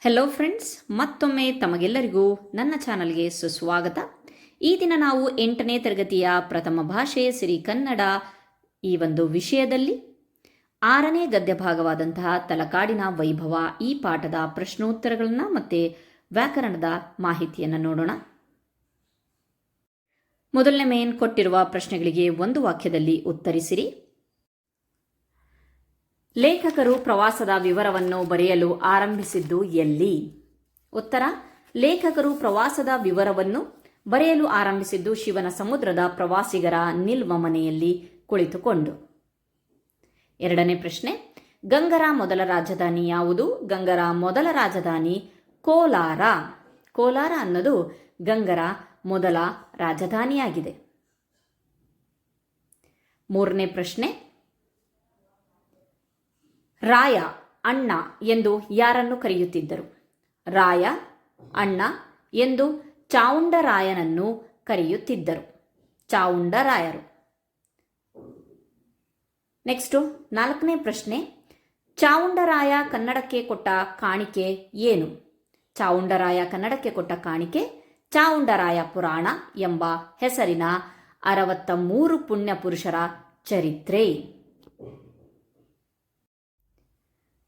Hello friends ಮತ್ತೊಮ್ಮೆ ತಮಗೆಲ್ಲರಿಗೂ ನನ್ನ ಚಾನಲ್ಗೆ ಸುಸ್ವಾಗತ. ಈ ದಿನ ನಾವು ಎಂಟನೇ ತರಗತಿಯ ಪ್ರಥಮ ಭಾಷೆ ಸಿರಿ ಕನ್ನಡ ಈ ಒಂದು ವಿಷಯದಲ್ಲಿ ಆರನೇ ಗದ್ಯ ಭಾಗವಾದಂತಹ ತಲಕಾಡಿನ ವೈಭವ ಈ ಪಾಠದ ಪ್ರಶ್ನೋತ್ತರಗಳನ್ನು ಮತ್ತು ವ್ಯಾಕರಣದ ಮಾಹಿತಿಯನ್ನು ನೋಡೋಣ. ಮೊದಲನೇ ಮೇನ್ ಕೊಟ್ಟಿರುವ ಪ್ರಶ್ನೆಗಳಿಗೆ ಒಂದು ವಾಕ್ಯದಲ್ಲಿ ಉತ್ತರಿಸಿರಿ. ಲೇಖಕರು ಪ್ರವಾಸದ ವಿವರವನ್ನು ಬರೆಯಲು ಆರಂಭಿಸಿದ್ದು ಎಲ್ಲಿ? ಉತ್ತರ, ಲೇಖಕರು ಪ್ರವಾಸದ ವಿವರವನ್ನು ಬರೆಯಲು ಆರಂಭಿಸಿದ್ದು ಶಿವನ ಸಮುದ್ರದ ಪ್ರವಾಸಿಗರ ನಿಲ್ವ ಮನೆಯಲ್ಲಿ ಕುಳಿತುಕೊಂಡು. ಎರಡನೇ ಪ್ರಶ್ನೆ, ಗಂಗರ ಮೊದಲ ರಾಜಧಾನಿ ಯಾವುದು? ಗಂಗರ ಮೊದಲ ರಾಜಧಾನಿ ಕೋಲಾರ. ಕೋಲಾರ ಅನ್ನೋದು ಗಂಗರ ಮೊದಲ ರಾಜಧಾನಿಯಾಗಿದೆ. ಮೂರನೇ ಪ್ರಶ್ನೆ ರಾಯ, ಅಣ್ಣ ಎಂದು ಯಾರನ್ನು ಕರೆಯುತ್ತಿದ್ದರು? ರಾಯ, ಅಣ್ಣ ಎಂದು ಚಾವುಂಡರಾಯನನ್ನು ಕರೆಯುತ್ತಿದ್ದರು. ಚಾವುಂಡರಾಯರು. ನೆಕ್ಸ್ಟು ನಾಲ್ಕನೇ ಪ್ರಶ್ನೆ. ಚಾವುಂಡರಾಯ ಕನ್ನಡಕ್ಕೆ ಕೊಟ್ಟ ಕಾಣಿಕೆ ಏನು? ಚಾವುಂಡರಾಯ ಕನ್ನಡಕ್ಕೆ ಕೊಟ್ಟ ಕಾಣಿಕೆ ಚಾವುಂಡರಾಯ ಪುರಾಣ ಎಂಬ ಹೆಸರಿನ ಅರವತ್ತ ಮೂರು ಪುಣ್ಯ ಪುರುಷರ ಚರಿತ್ರೆ.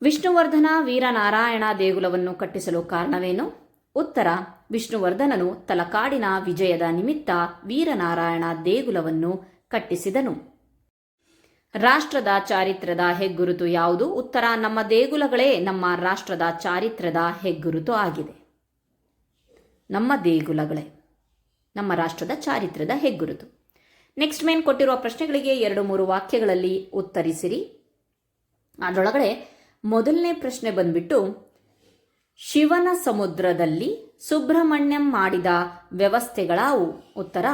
ವಿಷ್ಣುವರ್ಧನ ವೀರನಾರಾಯಣ ದೇಗುಲವನ್ನು ಕಟ್ಟಿಸಲು ಕಾರಣವೇನು? ಉತ್ತರ, ವಿಷ್ಣುವರ್ಧನನು ತಲಕಾಡಿನ ವಿಜಯದ ನಿಮಿತ್ತ ವೀರನಾರಾಯಣ ದೇಗುಲವನ್ನು ಕಟ್ಟಿಸಿದನು. ರಾಷ್ಟ್ರದ ಚಾರಿತ್ರ್ಯದ ಹೆಗ್ಗುರುತು ಯಾವುದು? ಉತ್ತರ, ನಮ್ಮ ದೇಗುಲಗಳೇ ನಮ್ಮ ರಾಷ್ಟ್ರದ ಚಾರಿತ್ರ್ಯದ ಹೆಗ್ಗುರುತು ಆಗಿದೆ. ನಮ್ಮ ದೇಗುಲಗಳೇ, ನಮ್ಮ ರಾಷ್ಟ್ರದ ಚಾರಿತ್ರ್ಯದ ಹೆಗ್ಗುರುತು. ನೆಕ್ಸ್ಟ್ ಮೇನ್ ಕೊಟ್ಟಿರುವ ಪ್ರಶ್ನೆಗಳಿಗೆ ಎರಡು ಮೂರು ವಾಕ್ಯಗಳಲ್ಲಿ ಉತ್ತರಿಸಿರಿ. ಅದರೊಳಗಡೆ ಮೊದಲನೇ ಪ್ರಶ್ನೆ ಬಂದ್ಬಿಟ್ಟು, ಶಿವನ ಸಮುದ್ರದಲ್ಲಿ ಸುಬ್ರಹ್ಮಣ್ಯಂ ಮಾಡಿದ ವ್ಯವಸ್ಥೆಗಳಾವು? ಉತ್ತರ,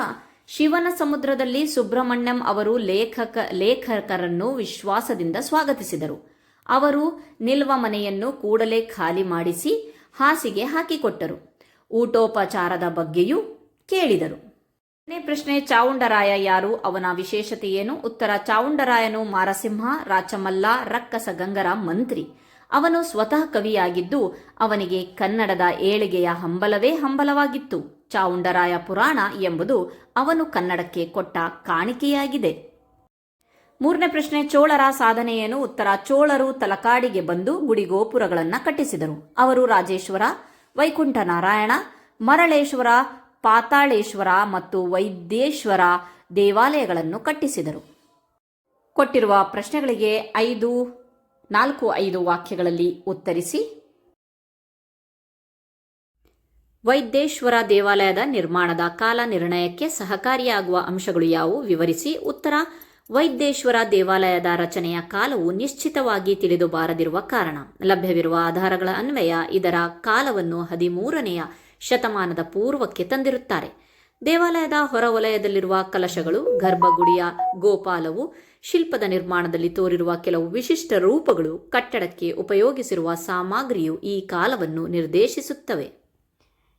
ಶಿವನ ಸಮುದ್ರದಲ್ಲಿ ಸುಬ್ರಹ್ಮಣ್ಯಂ ಅವರು ಲೇಖಕ, ಲೇಖಕರನ್ನು ವಿಶ್ವಾಸದಿಂದ ಸ್ವಾಗತಿಸಿದರು. ಅವರು ನಿಲ್ವ ಮನೆಯನ್ನು ಕೂಡಲೇ ಖಾಲಿ ಮಾಡಿಸಿ ಹಾಸಿಗೆ ಹಾಕಿಕೊಟ್ಟರು. ಊಟೋಪಚಾರದ ಬಗ್ಗೆಯೂ ಕೇಳಿದರು. ಪ್ರಶ್ನೆ, ಚಾವುಂಡರಾಯ ಯಾರು? ಅವನ ವಿಶೇಷತೆ ಏನು? ಉತ್ತರ, ಚಾವುಂಡರಾಯನು ಮಾರಸಿಂಹ, ರಾಚಮಲ್ಲ, ರಕ್ಕಸ ಗಂಗರ ಮಂತ್ರಿ. ಅವನು ಸ್ವತಃ ಕವಿಯಾಗಿದ್ದು ಅವನಿಗೆ ಕನ್ನಡದ ಏಳಿಗೆಯ ಹಂಬಲವೇ ಹಂಬಲವಾಗಿತ್ತು. ಚಾವುಂಡರಾಯ ಪುರಾಣ ಎಂಬುದು ಅವನು ಕನ್ನಡಕ್ಕೆ ಕೊಟ್ಟ ಕಾಣಿಕೆಯಾಗಿದೆ. ಮೂರನೇ ಪ್ರಶ್ನೆ, ಚೋಳರ ಸಾಧನೆಯೇನು ಉತ್ತರ, ಚೋಳರು ತಲಕಾಡಿಗೆ ಬಂದು ಗುಡಿಗೋಪುರಗಳನ್ನು ಕಟ್ಟಿಸಿದರು. ಅವರು ರಾಜೇಶ್ವರ ವೈಕುಂಠ ನಾರಾಯಣ ಮರಳೇಶ್ವರ ಪಾತಾಳೇಶ್ವರ ಮತ್ತು ವೈದ್ಯೇಶ್ವರ ದೇವಾಲಯಗಳನ್ನು ಕಟ್ಟಿಸಿದರು. ಕೊಟ್ಟಿರುವ ಪ್ರಶ್ನೆಗಳಿಗೆ ಐದು, ನಾಲ್ಕು, ಐದು ವಾಕ್ಯಗಳಲ್ಲಿ ಉತ್ತರಿಸಿ. ವೈದ್ಯೇಶ್ವರ ದೇವಾಲಯದ ನಿರ್ಮಾಣದ ಕಾಲ ನಿರ್ಣಯಕ್ಕೆ ಸಹಕಾರಿಯಾಗುವ ಅಂಶಗಳು ಯಾವುವು? ವಿವರಿಸಿ. ಉತ್ತರ, ವೈದ್ಯೇಶ್ವರ ದೇವಾಲಯದ ರಚನೆಯ ಕಾಲವು ನಿಶ್ಚಿತವಾಗಿ ತಿಳಿದು ಬಾರದಿರುವ ಕಾರಣ. ಲಭ್ಯವಿರುವ ಆಧಾರಗಳ ಅನ್ವಯ ಇದರ ಕಾಲವನ್ನು ಹದಿಮೂರನೆಯ ಶತಮಾನದ ಪೂರ್ವಕ್ಕೆ ತಂದಿರುತ್ತಾರೆ. ದೇವಾಲಯದ ಹೊರವಲಯದಲ್ಲಿರುವ ಕಲಶಗಳು, ಗರ್ಭಗುಡಿಯ ಗೋಪಾಲವು, ಶಿಲ್ಪದ ನಿರ್ಮಾಣದಲ್ಲಿ ತೋರಿರುವ ಕೆಲವು ವಿಶಿಷ್ಟ ರೂಪಗಳು ಕಟ್ಟಡಕ್ಕೆ ಉಪಯೋಗಿಸಿರುವ ಸಾಮಗ್ರಿಯು ಈ ಕಾಲವನ್ನು ನಿರ್ದೇಶಿಸುತ್ತವೆ.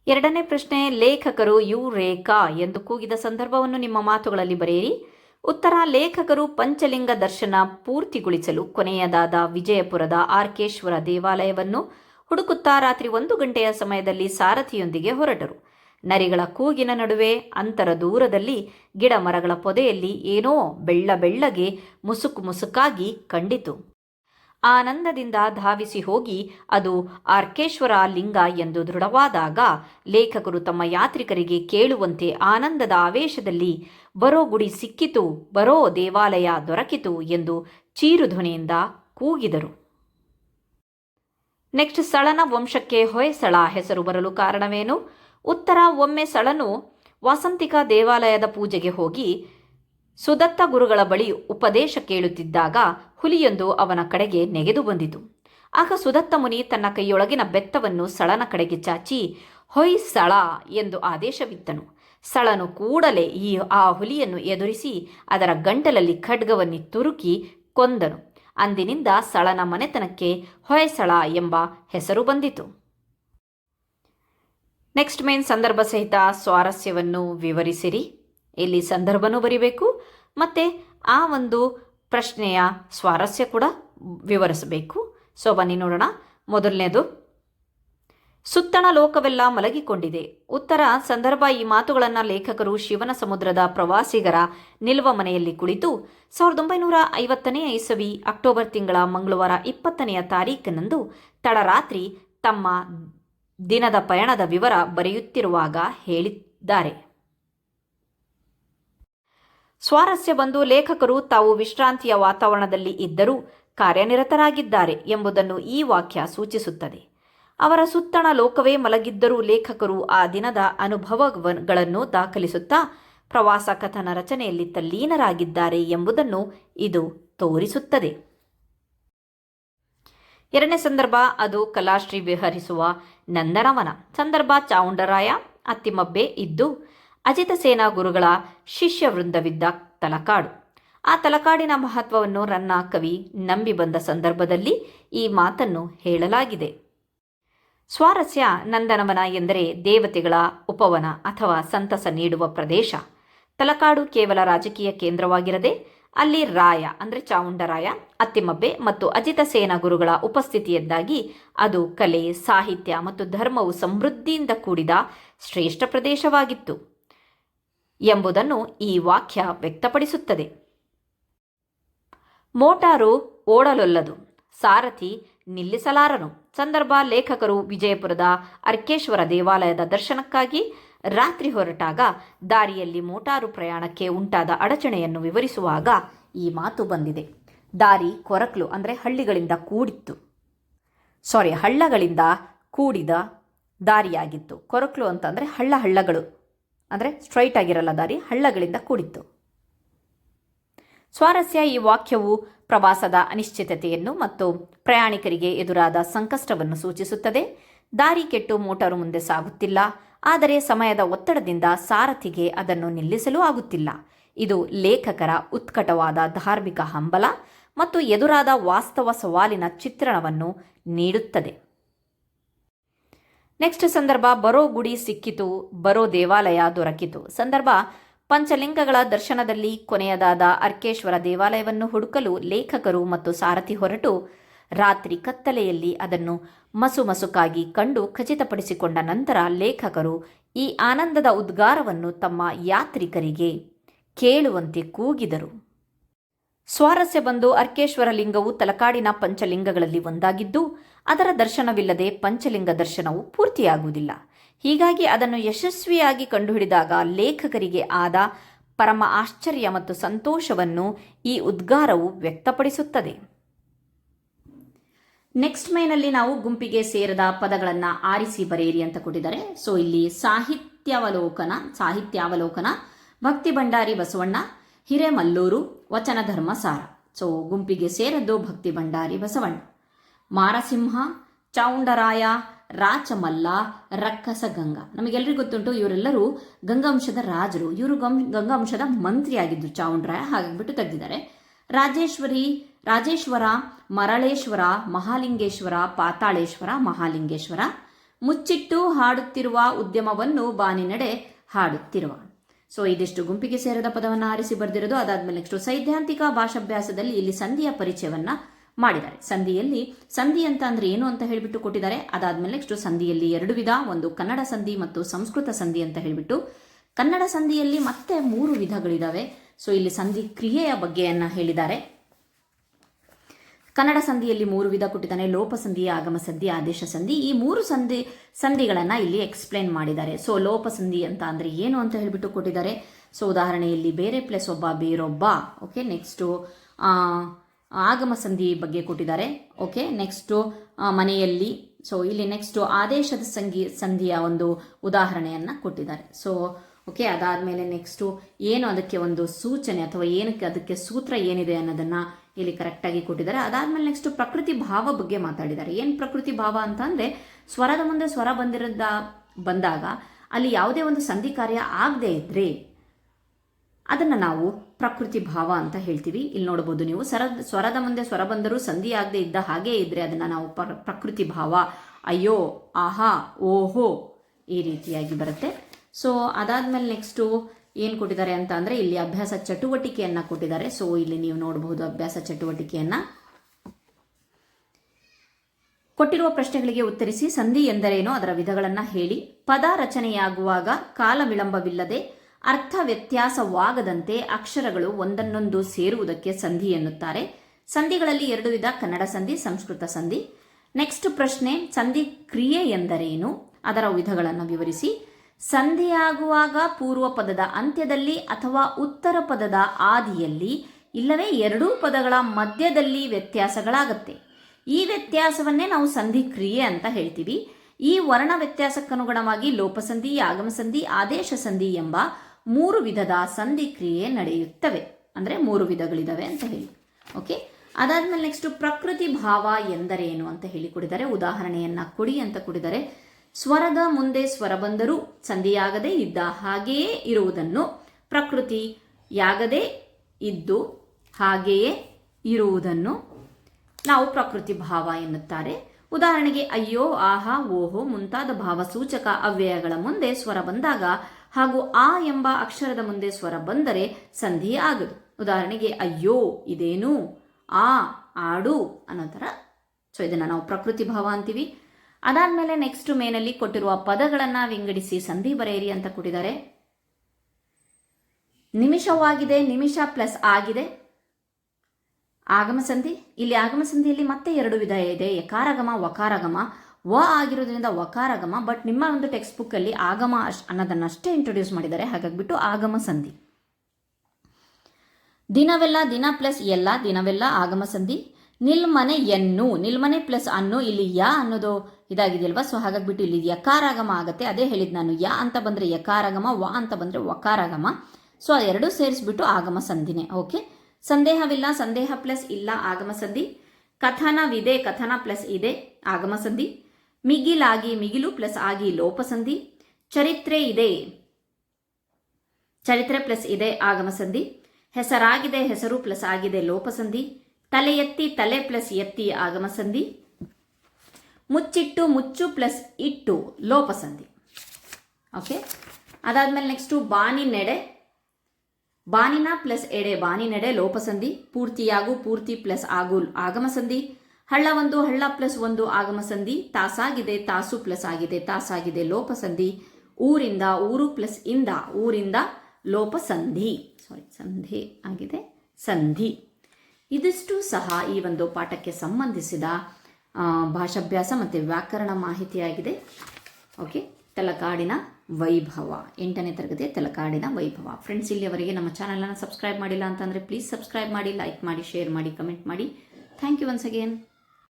ಎರಡನೇ ಪ್ರಶ್ನೆ, ಲೇಖಕರು ಯು ರೇಖಾ ಎಂದು ಕೂಗಿದ ಸಂದರ್ಭವನ್ನು ನಿಮ್ಮ ಮಾತುಗಳಲ್ಲಿ ಬರೆಯಿರಿ. ಉತ್ತರ, ಲೇಖಕರು ಪಂಚಲಿಂಗ ದರ್ಶನ ಪೂರ್ತಿಗೊಳಿಸಲು ಕೊನೆಯದಾದ ವಿಜಯಪುರದ ಆರ್ಕೇಶ್ವರ ದೇವಾಲಯವನ್ನು ಹುಡುಕುತ್ತಾ ರಾತ್ರಿ ಒಂದು ಗಂಟೆಯ ಸಮಯದಲ್ಲಿ ಸಾರಥಿಯೊಂದಿಗೆ ಹೊರಟರು. ನರಿಗಳ ಕೂಗಿನ ನಡುವೆ ಅಂತರ ದೂರದಲ್ಲಿ ಗಿಡ ಮರಗಳ ಪೊದೆಯಲ್ಲಿ ಏನೋ ಬೆಳ್ಳ ಬೆಳ್ಳಗೆ ಮುಸುಕು ಮುಸುಕಾಗಿ ಕಂಡಿತು. ಆನಂದದಿಂದ ಧಾವಿಸಿ ಹೋಗಿ ಅದು ಆರ್ಕೇಶ್ವರ ಲಿಂಗ ಎಂದು ದೃಢವಾದಾಗ ಲೇಖಕರು ತಮ್ಮ ಯಾತ್ರಿಕರಿಗೆ ಕೇಳುವಂತೆ ಆನಂದದ ಆವೇಶದಲ್ಲಿ, ಬರೋ ಗುಡಿ ಸಿಕ್ಕಿತು, ಬರೋ ದೇವಾಲಯ ದೊರಕಿತು ಎಂದು ಚೀರುಧ್ವನಿಯಿಂದ ಕೂಗಿದರು. ನೆಕ್ಸ್ಟ್ ಸಳನ ವಂಶಕ್ಕೆ ಹೊಯ್ಸಳ ಹೆಸರು ಬರಲು ಕಾರಣವೇನು? ಉತ್ತರ, ಒಮ್ಮೆ ಸಳನು ವಾಸಂತಿಕ ದೇವಾಲಯದ ಪೂಜೆಗೆ ಹೋಗಿ ಸುದತ್ತ ಗುರುಗಳ ಬಳಿ ಉಪದೇಶ ಕೇಳುತ್ತಿದ್ದಾಗ ಹುಲಿಯೊಂದು ಅವನ ಕಡೆಗೆ ನೆಗೆದು ಬಂದಿತು. ಆಗ ಸುದತ್ತ ಮುನಿ ತನ್ನ ಕೈಯೊಳಗಿನ ಬೆತ್ತವನ್ನು ಸಳನ ಕಡೆಗೆ ಚಾಚಿ, ಹೊಯ್ ಸಳ ಎಂದು ಆದೇಶವಿತ್ತನು. ಸಳನು ಕೂಡಲೇ ಈ ಆ ಹುಲಿಯನ್ನು ಎದುರಿಸಿ ಅದರ ಗಂಟಲಲ್ಲಿ ಖಡ್ಗವನ್ನು ತುರುಕಿ ಕೊಂದನು. ಅಂದಿನಿಂದ ಸಳನ ಮನೆತನಕ್ಕೆ ಹೊಯ್ಸಳ ಎಂಬ ಹೆಸರು ಬಂದಿತು. ನೆಕ್ಸ್ಟ್ ಮೇನ್ ಸಂದರ್ಭ ಸಹಿತ ಸ್ವಾರಸ್ಯವನ್ನು ವಿವರಿಸಿರಿ. ಇಲ್ಲಿ ಸಂದರ್ಭನೂ ಬರಿಬೇಕು, ಮತ್ತು ಆ ಒಂದು ಪ್ರಶ್ನೆಯ ಸ್ವಾರಸ್ಯ ಕೂಡ ವಿವರಿಸಬೇಕು. ಸೊ, ಬನ್ನಿ ನೋಡೋಣ. ಮೊದಲನೇದು ಸುತ್ತಣ ಲೋಕವೆಲ್ಲ ಮಲಗಿಕೊಂಡಿದೆ. ಉತ್ತರ ಸಂದರ್ಭ ಈ ಮಾತುಗಳನ್ನು ಲೇಖಕರು ಶಿವನ ಸಮುದ್ರದ ಪ್ರವಾಸಿಗರ ನಿಲ್ವ ಮನೆಯಲ್ಲಿ ಕುಳಿತು ಸಾವಿರದ ಒಂಬೈನೂರ ಐವತ್ತನೆಯ ಇಸವಿ ಅಕ್ಟೋಬರ್ ತಿಂಗಳ ಮಂಗಳವಾರ ಇಪ್ಪತ್ತನೆಯ ತಾರೀಕಿನಂದು ತಡರಾತ್ರಿ ತಮ್ಮ ದಿನದ ಪಯಣದ ವಿವರ ಬರೆಯುತ್ತಿರುವಾಗ ಹೇಳಿದ್ದಾರೆ. ಸ್ವಾರಸ್ಯ ಬಂದು ಲೇಖಕರು ತಾವು ವಿಶ್ರಾಂತಿಯ ವಾತಾವರಣದಲ್ಲಿ ಇದ್ದರೂ ಕಾರ್ಯನಿರತರಾಗಿದ್ದಾರೆ ಎಂಬುದನ್ನು ಈ ವಾಕ್ಯ ಸೂಚಿಸುತ್ತದೆ. ಅವರ ಸುತ್ತಣ ಲೋಕವೇ ಮಲಗಿದ್ದರೂ ಲೇಖಕರು ಆ ದಿನದ ಅನುಭವಗಳನ್ನು ದಾಖಲಿಸುತ್ತಾ ಪ್ರವಾಸ ಕಥನ ರಚನೆಯಲ್ಲಿ ತಲ್ಲೀನರಾಗಿದ್ದಾರೆ ಎಂಬುದನ್ನು ಇದು ತೋರಿಸುತ್ತದೆ. ಎರಡನೇ ಸಂದರ್ಭ, ಅದು ಕಲಾಶ್ರೀ ವಿಹರಿಸುವ ನಂದನವನ ಸಂದರ್ಭ, ಚಾವುಂಡರಾಯ, ಅತ್ತಿಮಬ್ಬೆ ಇದ್ದು, ಅಜಿತ ಸೇನಾ ಗುರುಗಳ ಶಿಷ್ಯ ವೃಂದವಿದ್ದ ತಲಕಾಡು. ಆ ತಲಕಾಡಿನ ಮಹತ್ವವನ್ನು ರನ್ನ ಕವಿ ನಂಬಿ ಬಂದ ಸಂದರ್ಭದಲ್ಲಿ ಈ ಮಾತನ್ನು ಹೇಳಲಾಗಿದೆ. ಸ್ವಾರಸ್ಯ ನಂದನವನ ಎಂದರೆ ದೇವತೆಗಳ ಉಪವನ ಅಥವಾ ಸಂತಸ ನೀಡುವ ಪ್ರದೇಶ. ತಲಕಾಡು ಕೇವಲ ರಾಜಕೀಯ ಕೇಂದ್ರವಾಗಿರದೆ, ಅಲ್ಲಿ ರಾಯ ಅಂದರೆ ಚಾವುಂಡರಾಯ ಅತ್ತಿಮಬ್ಬೆ ಮತ್ತು ಅಜಿತ ಸೇನಾ ಗುರುಗಳ ಉಪಸ್ಥಿತಿಯಿಂದಾಗಿ ಅದು ಕಲೆ, ಸಾಹಿತ್ಯ ಮತ್ತು ಧರ್ಮವು ಸಮೃದ್ಧಿಯಿಂದ ಕೂಡಿದ ಶ್ರೇಷ್ಠ ಪ್ರದೇಶವಾಗಿತ್ತು ಎಂಬುದನ್ನು ಈ ವಾಕ್ಯ ವ್ಯಕ್ತಪಡಿಸುತ್ತದೆ. ಮೋಟಾರು ಓಡಲೊಲ್ಲದು, ಸಾರಥಿ ನಿಲ್ಲಿಸಲಾರನು. ಸಂದರ್ಭ ಲೇಖಕರು ವಿಜಯಪುರದ ಅರ್ಕೇಶ್ವರ ದೇವಾಲಯದ ದರ್ಶನಕ್ಕಾಗಿ ರಾತ್ರಿ ಹೊರಟಾಗ ದಾರಿಯಲ್ಲಿ ಮೋಟಾರು ಪ್ರಯಾಣಕ್ಕೆ ಉಂಟಾದ ಅಡಚಣೆಯನ್ನು ವಿವರಿಸುವಾಗ ಈ ಮಾತು ಬಂದಿದೆ. ದಾರಿ ಕೊರಕ್ಲು ಅಂದರೆ ಹಳ್ಳಿಗಳಿಂದ ಕೂಡಿತ್ತು. ಸಾರಿ ಹಳ್ಳಗಳಿಂದ ಕೂಡಿದ ದಾರಿಯಾಗಿತ್ತು. ಕೊರಕ್ಲು ಅಂತಂದರೆ ಹಳ್ಳ ಹಳ್ಳಗಳು. ಅಂದರೆ ಸ್ಟ್ರೈಟ್ ಆಗಿರಲ್ಲ ದಾರಿ, ಹಳ್ಳಗಳಿಂದ ಕೂಡಿತ್ತು. ಸ್ವಾರಸ್ಯ ಈ ವಾಕ್ಯವು ಪ್ರವಾಸದ ಅನಿಶ್ಚಿತತೆಯನ್ನು ಮತ್ತು ಪ್ರಯಾಣಿಕರಿಗೆ ಎದುರಾದ ಸಂಕಷ್ಟವನ್ನು ಸೂಚಿಸುತ್ತದೆ. ದಾರಿ ಕೆಟ್ಟು ಮೋಟಾರು ಮುಂದೆ ಸಾಗುತ್ತಿಲ್ಲ, ಆದರೆ ಸಮಯದ ಒತ್ತಡದಿಂದ ಸಾರಥಿಗೆ ಅದನ್ನು ನಿಲ್ಲಿಸಲು ಆಗುತ್ತಿಲ್ಲ. ಇದು ಲೇಖಕರ ಉತ್ಕಟವಾದ ಧಾರ್ಮಿಕ ಹಂಬಲ ಮತ್ತು ಎದುರಾದ ವಾಸ್ತವ ಸವಾಲಿನ ಚಿತ್ರಣವನ್ನು ನೀಡುತ್ತದೆ. ನೆಕ್ಸ್ಟ್ ಸಂದರ್ಭ, ಬರೋ ಗುಡಿ ಸಿಕ್ಕಿತು, ಬರೋ ದೇವಾಲಯ ದೊರಕಿತು. ಸಂದರ್ಭ ಪಂಚಲಿಂಗಗಳ ದರ್ಶನದಲ್ಲಿ ಕೊನೆಯದಾದ ಅರ್ಕೇಶ್ವರ ದೇವಾಲಯವನ್ನು ಹುಡುಕಲು ಲೇಖಕರು ಮತ್ತು ಸಾರಥಿ ಹೊರಟು ರಾತ್ರಿ ಕತ್ತಲೆಯಲ್ಲಿ ಅದನ್ನು ಮಸುಮಸುಕಾಗಿ ಕಂಡು ಖಚಿತಪಡಿಸಿಕೊಂಡ ನಂತರ ಲೇಖಕರು ಈ ಆನಂದದ ಉದ್ಗಾರವನ್ನು ತಮ್ಮ ಯಾತ್ರಿಕರಿಗೆ ಕೇಳುವಂತೆ ಕೂಗಿದರು. ಸ್ವಾರಸ್ಯ ಬಂದು ಅರ್ಕೇಶ್ವರ ಲಿಂಗವು ತಲಕಾಡಿನ ಪಂಚಲಿಂಗಗಳಲ್ಲಿ ಒಂದಾಗಿದ್ದು, ಅದರ ದರ್ಶನವಿಲ್ಲದೆ ಪಂಚಲಿಂಗ ದರ್ಶನವು ಪೂರ್ತಿಯಾಗುವುದಿಲ್ಲ. ಹೀಗಾಗಿ ಅದನ್ನು ಯಶಸ್ವಿಯಾಗಿ ಕಂಡುಹಿಡಿದಾಗ ಲೇಖಕರಿಗೆ ಆದ ಪರಮ ಆಶ್ಚರ್ಯ ಮತ್ತು ಸಂತೋಷವನ್ನು ಈ ಉದ್ಗಾರವು ವ್ಯಕ್ತಪಡಿಸುತ್ತದೆ. ನೆಕ್ಸ್ಟ್ ಮೈನಲ್ಲಿ ನಾವು ಗುಂಪಿಗೆ ಸೇರದ ಪದಗಳನ್ನು ಆರಿಸಿ ಬರೆಯಿರಿ ಅಂತ ಕೊಟ್ಟಿದ್ದಾರೆ. ಸೊ ಇಲ್ಲಿ ಸಾಹಿತ್ಯಾವಲೋಕನ ಸಾಹಿತ್ಯಾವಲೋಕನ, ಭಕ್ತಿ ಭಂಡಾರಿ ಬಸವಣ್ಣ, ಹಿರೇಮಲ್ಲೂರು, ವಚನ ಧರ್ಮ ಸಾರ. ಸೊ ಗುಂಪಿಗೆ ಸೇರದ್ದು ಭಕ್ತಿ ಭಂಡಾರಿ ಬಸವಣ್ಣ. ಮಾರಸಿಂಹ, ಚಾವುಂಡರಾಯ ರಾಚಮಲ್ಲ ರಕ್ಕಸ ಗಂಗಾ ನಮಗೆಲ್ಲರಿಗೂ ಗೊತ್ತುಂಟು, ಇವರೆಲ್ಲರೂ ಗಂಗಾಂಶದ ರಾಜರು. ಇವರು ಗಂ ಗಂಗಾಂಶದ ಮಂತ್ರಿಯಾಗಿದ್ದರು ಚಾವುಂಡ್ರಾಯ, ಹಾಗಾಗ್ಬಿಟ್ಟು ತೆಗೆದಿದ್ದಾರೆ. ರಾಜೇಶ್ವರಿ, ರಾಜೇಶ್ವರ, ಮರಳೇಶ್ವರ, ಮಹಾಲಿಂಗೇಶ್ವರ, ಪಾತಾಳೇಶ್ವರ, ಮಹಾಲಿಂಗೇಶ್ವರ ಮುಚ್ಚಿಟ್ಟು ಹಾಡುತ್ತಿರುವ ಉದ್ಯಮವನ್ನು ಬಾನಿನಡೆ ಹಾಡುತ್ತಿರುವ. ಸೊ, ಇದಿಷ್ಟು ಗುಂಪಿಗೆ ಸೇರಿದ ಪದವನ್ನು ಆರಿಸಿ ಬರೆದಿರೋದು, ಅದಾದ್ಮೇಲೆ ನೆಕ್ಸ್ಟ್ ಸೈದ್ಧಾಂತಿಕ ಭಾಷಾಭ್ಯಾಸದಲ್ಲಿ ಇಲ್ಲಿ ಸಂಧಿಯ ಪರಿಚಯವನ್ನ ಮಾಡಿದ್ದಾರೆ. ಸಂಧಿಯಲ್ಲಿ, ಸಂಧಿ ಅಂತ ಅಂದ್ರೆ ಏನು ಅಂತ ಹೇಳಿಬಿಟ್ಟು ಕೊಟ್ಟಿದ್ದಾರೆ. ಅದಾದ್ಮೇಲೆ ನೆಕ್ಸ್ಟ್ ಸಂಧಿಯಲ್ಲಿ ಎರಡು ವಿಧ, ಒಂದು ಕನ್ನಡ ಸಂಧಿ ಮತ್ತು ಸಂಸ್ಕೃತ ಸಂಧಿ ಅಂತ ಹೇಳಿಬಿಟ್ಟು. ಕನ್ನಡ ಸಂಧಿಯಲ್ಲಿ ಮತ್ತೆ ಮೂರು ವಿಧಗಳಿದಾವೆ. ಸೊ ಇಲ್ಲಿ ಸಂಧಿ ಕ್ರಿಯೆಯ ಬಗ್ಗೆಯನ್ನ ಹೇಳಿದ್ದಾರೆ. ಕನ್ನಡ ಸಂಧಿಯಲ್ಲಿ ಮೂರು ವಿಧ ಕೊಟ್ಟಿದ್ದಾನೆ. ಲೋಪ ಸಂಧಿ, ಆಗಮ ಸಂಧಿ, ಆದೇಶ ಸಂಧಿ. ಈ ಮೂರು ಸಂಧಿ, ಸಂಧಿಗಳನ್ನು ಇಲ್ಲಿ ಎಕ್ಸ್ಪ್ಲೇನ್ ಮಾಡಿದ್ದಾರೆ. ಸೊ ಲೋಪ ಸಂಧಿ ಅಂತ ಅಂದರೆ ಏನು ಅಂತ ಹೇಳಿಬಿಟ್ಟು ಕೊಟ್ಟಿದ್ದಾರೆ. ಸೊ ಉದಾಹರಣೆಯಲ್ಲಿ ಬೇರೆ ಪ್ಲಸ್ ಒಬ್ಬ, ಬೇರೊಬ್ಬ. ಓಕೆ ನೆಕ್ಸ್ಟು ಆಗಮ ಸಂಧಿ ಬಗ್ಗೆ ಕೊಟ್ಟಿದ್ದಾರೆ. ಓಕೆ ನೆಕ್ಸ್ಟು ಮನೆಯಲ್ಲಿ ಸೊ ಇಲ್ಲಿ ನೆಕ್ಸ್ಟು ಆದೇಶದ ಸಂಗಿ, ಸಂಧಿಯ ಒಂದು ಉದಾಹರಣೆಯನ್ನು ಕೊಟ್ಟಿದ್ದಾರೆ. ಸೊ ಓಕೆ ಅದಾದಮೇಲೆ ನೆಕ್ಸ್ಟು ಏನು ಅದಕ್ಕೆ ಒಂದು ಸೂಚನೆ ಅಥವಾ ಏನಕ್ಕೆ ಅದಕ್ಕೆ ಸೂತ್ರ ಏನಿದೆ ಅನ್ನೋದನ್ನ ಇಲ್ಲಿ ಕರೆಕ್ಟಾಗಿ ಕೊಟ್ಟಿದ್ದಾರೆ. ಅದಾದಮೇಲೆ ನೆಕ್ಸ್ಟ್ ಪ್ರಕೃತಿ ಭಾವ ಬಗ್ಗೆ ಮಾತಾಡಿದ್ದಾರೆ. ಏನು ಪ್ರಕೃತಿ ಭಾವ ಅಂತ ಅಂದರೆ, ಸ್ವರದ ಮುಂದೆ ಸ್ವರ ಬಂದಿರದ, ಬಂದಾಗ ಅಲ್ಲಿ ಯಾವುದೇ ಒಂದು ಸಂಧಿ ಕಾರ್ಯ ಆಗದೆ ಇದ್ರೆ ಅದನ್ನು ನಾವು ಪ್ರಕೃತಿ ಭಾವ ಅಂತ ಹೇಳ್ತೀವಿ. ಇಲ್ಲಿ ನೋಡಬಹುದು ನೀವು ಸರ, ಸ್ವರದ ಮುಂದೆ ಸ್ವರ ಬಂದರೂ ಸಂಧಿ ಆಗದೆ ಇದ್ದ ಹಾಗೆ ಇದ್ರೆ ಅದನ್ನು ನಾವು ಪ್ರ, ಪ್ರಕೃತಿ ಭಾವ, ಅಯ್ಯೋ, ಆಹಾ, ಓಹೋ ಈ ರೀತಿಯಾಗಿ ಬರುತ್ತೆ. ಸೊ ಅದಾದ್ಮೇಲೆ ನೆಕ್ಸ್ಟು ಏನು ಕೊಟ್ಟಿದ್ದಾರೆ ಅಂತ ಅಂದರೆ ಇಲ್ಲಿ ಅಭ್ಯಾಸ ಚಟುವಟಿಕೆಯನ್ನು ಕೊಟ್ಟಿದ್ದಾರೆ. ಸೊ ಇಲ್ಲಿ ನೀವು ನೋಡಬಹುದು ಅಭ್ಯಾಸ ಚಟುವಟಿಕೆಯನ್ನು. ಕೊಟ್ಟಿರುವ ಪ್ರಶ್ನೆಗಳಿಗೆ ಉತ್ತರಿಸಿ, ಸಂಧಿ ಎಂದರೇನು ಅದರ ವಿಧಗಳನ್ನು ಹೇಳಿ. ಪದ ರಚನೆಯಾಗುವಾಗ ಕಾಲ ವಿಳಂಬವಿಲ್ಲದೆ ಅರ್ಥ ವ್ಯತ್ಯಾಸವಾಗದಂತೆ ಅಕ್ಷರಗಳು ಒಂದನ್ನೊಂದು ಸೇರುವುದಕ್ಕೆ ಸಂಧಿ ಎನ್ನುತ್ತಾರೆ. ಸಂಧಿಗಳಲ್ಲಿ ಎರಡು ವಿಧ, ಕನ್ನಡ ಸಂಧಿ, ಸಂಸ್ಕೃತ ಸಂಧಿ. ನೆಕ್ಸ್ಟ್ ಪ್ರಶ್ನೆ, ಸಂಧಿ ಕ್ರಿಯೆ ಎಂದರೇನು? ಅದರ ವಿಧಗಳನ್ನು ವಿವರಿಸಿ. ಸಂಧಿಯಾಗುವಾಗ ಪೂರ್ವ ಪದದ ಅಂತ್ಯದಲ್ಲಿ ಅಥವಾ ಉತ್ತರ ಪದದ ಆದಿಯಲ್ಲಿ ಇಲ್ಲವೇ ಎರಡೂ ಪದಗಳ ಮಧ್ಯದಲ್ಲಿ ವ್ಯತ್ಯಾಸಗಳಾಗತ್ತೆ. ಈ ವ್ಯತ್ಯಾಸವನ್ನೇ ನಾವು ಸಂಧಿ ಕ್ರಿಯೆ ಅಂತ ಹೇಳ್ತೀವಿ. ಈ ವರ್ಣ ವ್ಯತ್ಯಾಸಕ್ಕನುಗುಣವಾಗಿ ಲೋಪಸಂಧಿ ಆಗಮಸಂಧಿ ಆದೇಶ ಸಂಧಿ ಎಂಬ ಮೂರು ವಿಧದ ಸಂಧಿ ಕ್ರಿಯೆ ನಡೆಯುತ್ತವೆ. ಅಂದರೆ ಮೂರು ವಿಧಗಳಿದಾವೆ ಅಂತ ಹೇಳಿ. ಓಕೆ ಅದಾದ್ಮೇಲೆ ನೆಕ್ಸ್ಟ್ ಪ್ರಕೃತಿ ಭಾವ ಎಂದರೇನು ಅಂತ ಹೇಳಿ ಕುಡಿದರೆ, ಉದಾಹರಣೆಯನ್ನ ಕೊಡಿ ಅಂತ ಕುಡಿದರೆ, ಸ್ವರದ ಮುಂದೆ ಸ್ವರ ಬಂದರೂ ಸಂಧಿಯಾಗದೇ ಇದ್ದ ಹಾಗೆಯೇ ಇರುವುದನ್ನು ಪ್ರಕೃತಿ ಯಾಗದೇ ಇದ್ದು ಹಾಗೆಯೇ ಇರುವುದನ್ನು ನಾವು ಪ್ರಕೃತಿ ಭಾವ ಎನ್ನುತ್ತಾರೆ. ಉದಾಹರಣೆಗೆ, ಅಯ್ಯೋ, ಆಹಾ, ಓಹೋ ಮುಂತಾದ ಭಾವಸೂಚಕ ಅವ್ಯಯಗಳ ಮುಂದೆ ಸ್ವರ ಬಂದಾಗ ಹಾಗೂ ಆ ಎಂಬ ಅಕ್ಷರದ ಮುಂದೆ ಸ್ವರ ಬಂದರೆ ಸಂಧಿ ಆಗದು. ಉದಾಹರಣೆಗೆ, ಅಯ್ಯೋ, ಇದೇನು? ಆ, ಆಡು ಅನ್ನೋ ಥರ. ಸೊ, ಇದನ್ನು ನಾವು ಪ್ರಕೃತಿ ಭಾವ ಅಂತೀವಿ. ಅದಾದ್ಮೇಲೆ ನೆಕ್ಸ್ಟ್ ಮೇನಲ್ಲಿ ಕೊಟ್ಟಿರುವ ಪದಗಳನ್ನು ವಿಂಗಡಿಸಿ ಸಂಧಿ ಬರೆಯಿರಿ ಅಂತ ಕೊಟ್ಟಿದ್ದಾರೆ ನಿಮಿಷವಾಗಿದೆ, ನಿಮಿಷ ಪ್ಲಸ್ ಆಗಿದೆ. ಆಗಮ ಸಂಧಿ. ಇಲ್ಲಿ ಆಗಮ ಸಂಧಿಯಲ್ಲಿ ಮತ್ತೆ ಎರಡು ವಿಧ ಇದೆ. ಯಕಾರಗಮ, ವಕಾರಗಮ. ವ ಆಗಿರೋದ್ರಿಂದ ವಕಾರಗಮ ಬಟ್ ನಿಮ್ಮ ಒಂದು ಟೆಕ್ಸ್ಟ್ ಬುಕ್ಕಲ್ಲಿ ಆಗಮ ಅಶ್, ಅನ್ನೋದನ್ನಷ್ಟೇ ಇಂಟ್ರೊಡ್ಯೂಸ್ ಮಾಡಿದ್ದಾರೆ. ಹಾಗಾಗ್ಬಿಟ್ಟು ಆಗಮ ಸಂಧಿ. ದಿನವೆಲ್ಲ ದಿನ ಪ್ಲಸ್ ಎಲ್ಲ ದಿನವೆಲ್ಲ ಆಗಮ ಸಂಧಿ. ನಿಲ್ಮನೆ ಎನ್ನು, ನಿಲ್ಮನೆ ಪ್ಲಸ್ ಅನ್ನು ಇಲ್ಲಿ ಯ ಅನ್ನೋದು ಇದಾಗಿದೆಯಲ್ವಾ? ಸೊ ಹಾಗಾಗ್ಬಿಟ್ಟು ಇಲ್ಲಿ ಯಕಾರಾಗಮ ಆಗುತ್ತೆ. ಅದೇ ಹೇಳಿದ್ ನಾನು ಯ ಅಂತ ಬಂದರೆ ಯಕಾರಾಗಮ, ವ ಅಂತ ಬಂದರೆ ವಕಾರಾಗಮ. ಸೊ ಅದೆರಡೂ ಸೇರಿಸ್ಬಿಟ್ಟು ಆಗಮ ಸಂಧಿನೇ. ಓಕೆ ಸಂದೇಹವಿಲ್ಲ, ಸಂದೇಹ ಪ್ಲಸ್ ಇಲ್ಲ, ಆಗಮ ಸಂಧಿ. ಕಥನವಿದೆ ಕಥನ ಪ್ಲಸ್ ಇದೆ, ಆಗಮ ಸಂಧಿ. ಮಿಗಿಲಾಗಿ ಮಿಗಿಲು ಪ್ಲಸ್ ಆಗಿ ಲೋಪಸಂಧಿ. ಚರಿತ್ರೆ ಇದೆ. ಚರಿತ್ರೆ ಪ್ಲಸ್ ಇದೆ ಆಗಮಸಂಧಿ. ಹೆಸರಾಗಿದೆ ಹೆಸರು ಪ್ಲಸ್ ಆಗಿದೆ ಲೋಪಸಂಧಿ. ತಲೆ ಎತ್ತಿ ತಲೆ ಪ್ಲಸ್ ಎತ್ತಿ ಆಗಮಸಂಧಿ. ಮುಚ್ಚಿಟ್ಟು ಮುಚ್ಚು ಪ್ಲಸ್ ಇಟ್ಟು ಲೋಪಸಂಧಿ. ಓಕೆ? ಅದಾದ್ಮೇಲೆ ನೆಕ್ಸ್ಟು ಬಾನಿ ನೆಡೆ. ಬಾನಿನ ಪ್ಲಸ್ ಎಡೆ, ಬಾನಿ ನೆಡೆ ಲೋಪಸಂಧಿ. ಪೂರ್ತಿಯಾಗು ಪೂರ್ತಿ ಪ್ಲಸ್ ಆಗು ಆಗಮ ಸಂಧಿ ಹಳ್ಳ ಒಂದು, ಹಳ್ಳ ಪ್ಲಸ್ ಒಂದು ಆಗಮ ಸಂಧಿ, ತಾಸಾಗಿದೆ, ತಾಸು ಪ್ಲಸ್ ಆಗಿದೆ, ತಾಸಾಗಿದೆ ಲೋಪ ಸಂಧಿ. ಊರಿಂದ ಊರು ಪ್ಲಸ್ ಇಂದ, ಊರಿಂದ ಲೋಪ ಸಂಧಿ. ಸಾರಿ ಸಂಧಿ ಆಗಿದೆ, ಸಂಧಿ. ಇದಿಷ್ಟು ಸಹ ಈ ಒಂದು ಪಾಠಕ್ಕೆ ಸಂಬಂಧಿಸಿದ ಭಾಷಾಭ್ಯಾಸ ಮತ್ತು ವ್ಯಾಕರಣ ಮಾಹಿತಿಯಾಗಿದೆ. ಓಕೆ ತಲಕಾಡಿನ ವೈಭವ. ಎಂಟನೇ ತರಗತಿಯ ತಲಕಾಡಿನ ವೈಭವ. ಫ್ರೆಂಡ್ಸ್ ಇಲ್ಲಿಯವರೆಗೆ ನಮ್ಮ ಚಾನಲನ್ನು ಸಬ್ಸ್ಕ್ರೈಬ್ ಮಾಡಿಲ್ಲ ಅಂತಂದರೆ ಪ್ಲೀಸ್ ಸಬ್ಸ್ಕ್ರೈಬ್ ಮಾಡಿ ಲೈಕ್ ಮಾಡಿ ಶೇರ್ ಮಾಡಿ ಕಮೆಂಟ್ ಮಾಡಿ. Thank you once again